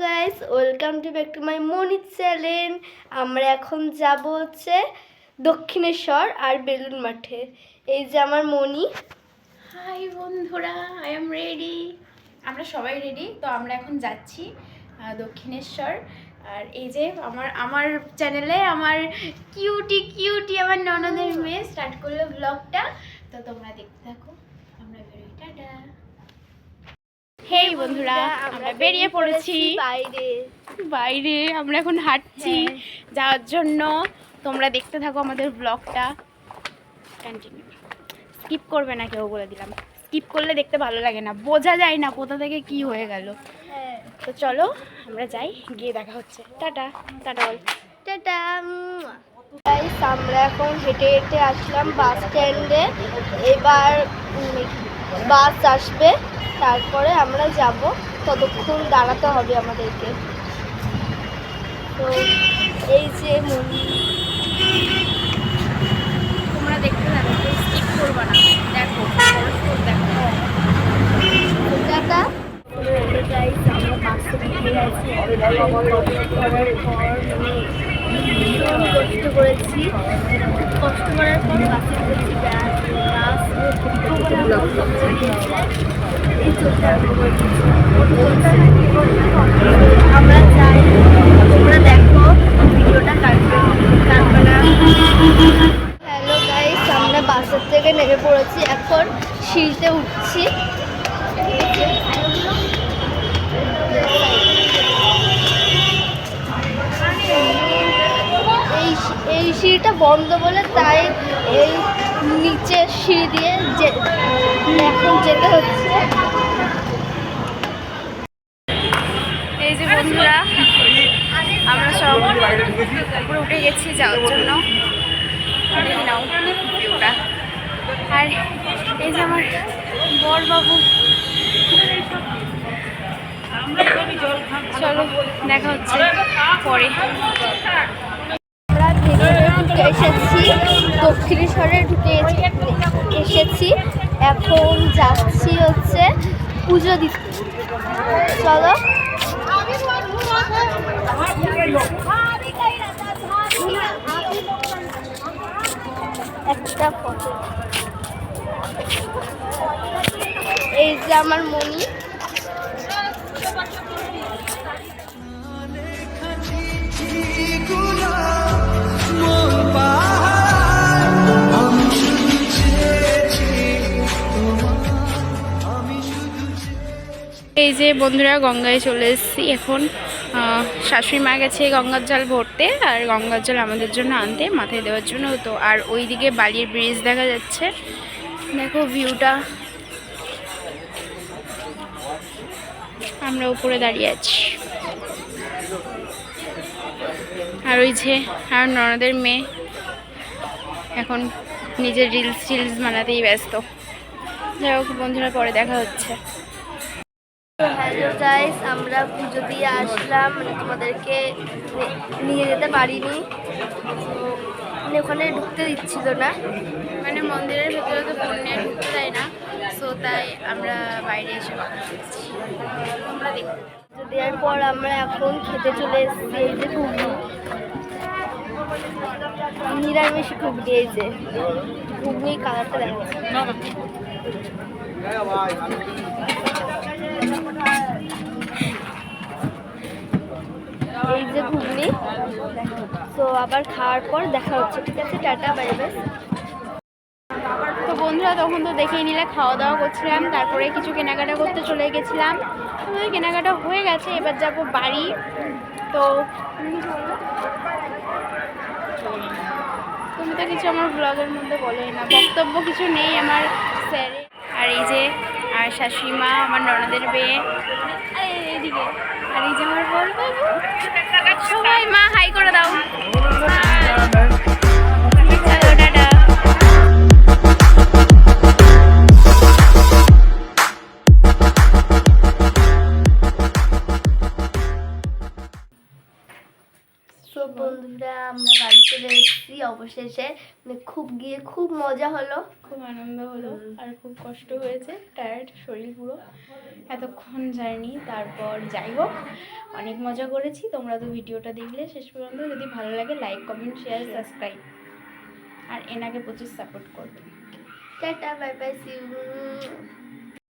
Guys welcome to back to my Moni channel আমরা এখন যাব হচ্ছে দক্ষিণেশ্বর আর বেলুন মাঠে। এই যে আমার মনি। হাই বন্ধুরা আই এম রেডি আমরা সবাই রেডি তো আমরা এখন যাচ্ছি দক্ষিণেশ্বর। আর এই যে আমার আমার চ্যানেলে আমার কিউটি কিউটি আমার ননদের মেয়ে স্টার্ট করল ব্লগটা তো তোমরা দেখতে থাকো আমরা বেরোই টাটা হেই বন্ধুরা আমরা বেরিয়ে পড়েছি। বাইরে। বাইরে আমরা এখন হাঁটছি। হ্যাঁ। যাওয়ার জন্য তোমরা দেখতে থাকো আমাদের ব্লগটা। কন্টিনিউ স্কিপ করবে না কেউ বলে দিলাম। স্কিপ করলে দেখতে ভালো লাগে না। বোঝা যায় না কোথা থেকে কি হয়ে গেল। হ্যাঁ। তো চলো আমরা যাই। গিয়ে দেখা হচ্ছে। টাটা। টাটা বল। টাটা। আমরা এখন হেঁটে হেঁটে আসলাম বাস স্ট্যান্ডে। এবার বাস আসবে। তারপরে আমরা যাব ততক্ষণ দাঁড়াতে হবে আমাদেরকে। তো এই যে তোমরা দেখতে থাকো স্কিপ করবে না। দেখো দেখো। কলকাতা গাইস আমরা বাসে উঠে গেছি করার পর ভীষণ কষ্ট করেছি কষ্ট করার পর বাসে ব্যাস আমরা তোমরা দেখো হ্যালো গাইস আমরা বাসের থেকে নেমে পড়েছি। এখন সিঁড়িতে উঠছি। এই সিঁড়িটা বন্ধ বলে তাই এই নিচের সিঁড়ি দিয়ে এখন যেতে হচ্ছে। যাওয়ার জন্য। আর এই যে আমার বর বাবু চলো, দেখা হচ্ছে পরে। এসেছি, দক্ষিণেশ্বরে ঢুকে এসে- এসেছি। এখন যাচ্ছি হচ্ছে পুজো দিতে। চলো। একটা ফটো এই যে আমার মনি এই যে বন্ধুরা গঙ্গায় চলে এসেছি এখন। শাশুড়ি মা গেছে গঙ্গার জল ভরতে আর গঙ্গার জল আমাদের জন্য আনতে, মাথায় দেওয়ার জন্য। তো আর ওইদিকে বালির ব্রিজ দেখা যাচ্ছে। দেখো ভিউটা আমরা উপরে দাঁড়িয়ে আছি। আর ওই যে আর ননদের মেয়ে এখন নিজের রিলস টিলস বানাতেই ব্যস্ত। যাই হোক, বন্ধুরা, পরে দেখা হচ্ছে। হ্যালো গাইস আমরা পুজো দিয়ে আসলাম মানে তোমাদেরকে নিয়ে যেতে পারিনি। তো মানে ওখানে ঢুকতে দিচ্ছিল না। মানে মন্দিরের ভেতরে তো ফোন নিয়ে ঢুকতে দেয় না সো তাই আমরা বাইরে এসে। পুজো দেওয়ার পর আমরা এখন খেতে চলে এসেছি এই যে ঘুগনি নিরামিষ ঘুগনি এই যে। ঘুগনি কালারটা দেখাচ্ছে। এই যে ঘুগনি। তো আবার খাওয়ার পর দেখা হচ্ছে, ঠিক আছে? টাটা, বাই তো বন্ধুরা, তখন তো দেখেই নিলে খাওয়া দাওয়া করছিলাম, তারপরে কিছু কেনাকাটা করতে চলে গেছিলাম। আমাদের কেনাকাটা হয়ে গেছে, এবার যাব বাড়ি। তো তুমি তো কিছু আমার ব্লগের মধ্যে বলোই না, বক্তব্য কিছু নেই আমার স্যারে আর এই যে, আর শাশুড়ি মা, আমার ননদের মেয়ে আর এই- যে আমার বল সবাই মা, হাই করে দাও। আমরা বাড়ি চলে এসেছি অবশেষে। খুব গিয়ে খুব মজা হলো। খুব আনন্দ হলো আর খুব কষ্ট হয়েছে। টায়ার্ড শরীর পুরো এতক্ষণ যায়নি তারপর যাই হোক অনেক মজা করেছি। তোমরা তো ভিডিওটা দেখলে শেষ পর্যন্ত। যদি ভালো লাগে লাইক কমেন্ট শেয়ার সাবস্ক্রাইব আর এনাকে প্রচুর সাপোর্ট করবে। টাটা বাই বাই সি ইউ